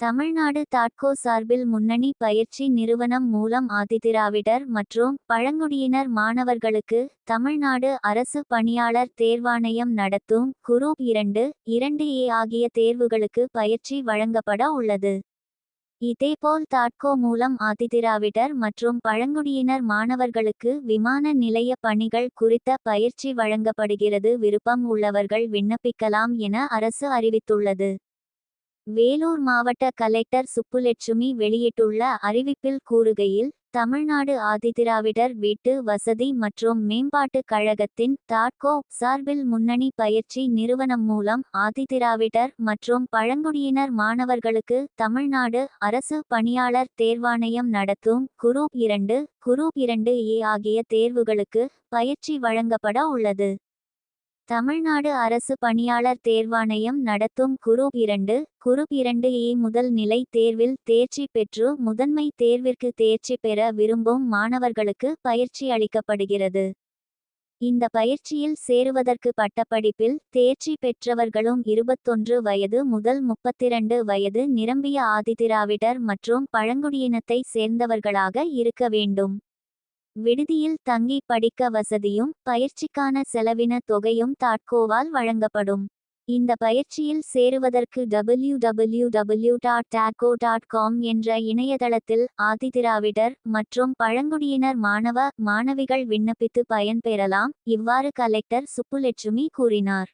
தமிழ்நாடு தாட்கோ சார்பில் முன்னணி பயிற்சி நிறுவனம் மூலம் ஆதிதிராவிடர் மற்றும் பழங்குடியினர் மாணவர்களுக்கு தமிழ்நாடு அரசு பணியாளர் தேர்வாணையம் நடத்தும் குரூப் இரண்டு இரண்டு ஏ ஆகிய தேர்வுகளுக்கு பயிற்சி வழங்கப்பட உள்ளது. இதேபோல் தாட்கோ மூலம் ஆதிதிராவிடர் மற்றும் பழங்குடியினர் மாணவர்களுக்கு விமான நிலைய பணிகள் குறித்த பயிற்சி வழங்கப்படுகிறது விருப்பம் உள்ளவர்கள் விண்ணப்பிக்கலாம் என அரசு அறிவித்துள்ளது. வேலூர் மாவட்ட கலெக்டர் சுப்புலட்சுமி வெளியிட்டுள்ள அறிவிப்பில் கூறுகையில் தமிழ்நாடு ஆதிதிராவிடர் வீட்டு வசதி மற்றும் மேம்பாட்டுக் கழகத்தின் தாட்கோ சார்பில் முன்னணி பயிற்சி நிறுவனம் மூலம் ஆதிதிராவிடர் மற்றும் பழங்குடியினர் மாணவர்களுக்கு தமிழ்நாடு அரசு பணியாளர் தேர்வாணையம் நடத்தும் குரூப் இரண்டு குரூப் இரண்டு ஏ ஆகிய தேர்வுகளுக்கு பயிற்சி வழங்கப்பட உள்ளது. தமிழ்நாடு அரசு பணியாளர் தேர்வாணையம் நடத்தும் குரூப் இரண்டு குரூப் இரண்டு ஏ முதல் நிலை தேர்வில் தேர்ச்சி பெற்று முதன்மை தேர்விற்கு தேர்ச்சி பெற விரும்பும் மாணவர்களுக்கு பயிற்சி அளிக்கப்படுகிறது. இந்த பயிற்சியில் சேருவதற்கு பட்டப்படிப்பில் தேர்ச்சி பெற்றவர்களும் இருபத்தொன்று வயது முதல் முப்பத்திரண்டு வயது நிரம்பிய ஆதிதிராவிடர் மற்றும் பழங்குடியினத்தை சேர்ந்தவர்களாக இருக்க வேண்டும். விடுதியில் தங்கி படிக்க வசதியும் பயிற்சிக்கான செலவின தொகையும் தாட்கோவால் வழங்கப்படும். இந்த பயிற்சியில் சேருவதற்கு டபிள்யூ டபிள்யூ டபிள்யூ டாட் டாக்கோ டாட் காம் என்ற இணையதளத்தில் ஆதிதிராவிடர் மற்றும் பழங்குடியினர் மாணவ மாணவிகள் விண்ணப்பித்து பயன்பெறலாம் இவ்வாறு கலெக்டர் சுப்புலட்சுமி கூறினார்.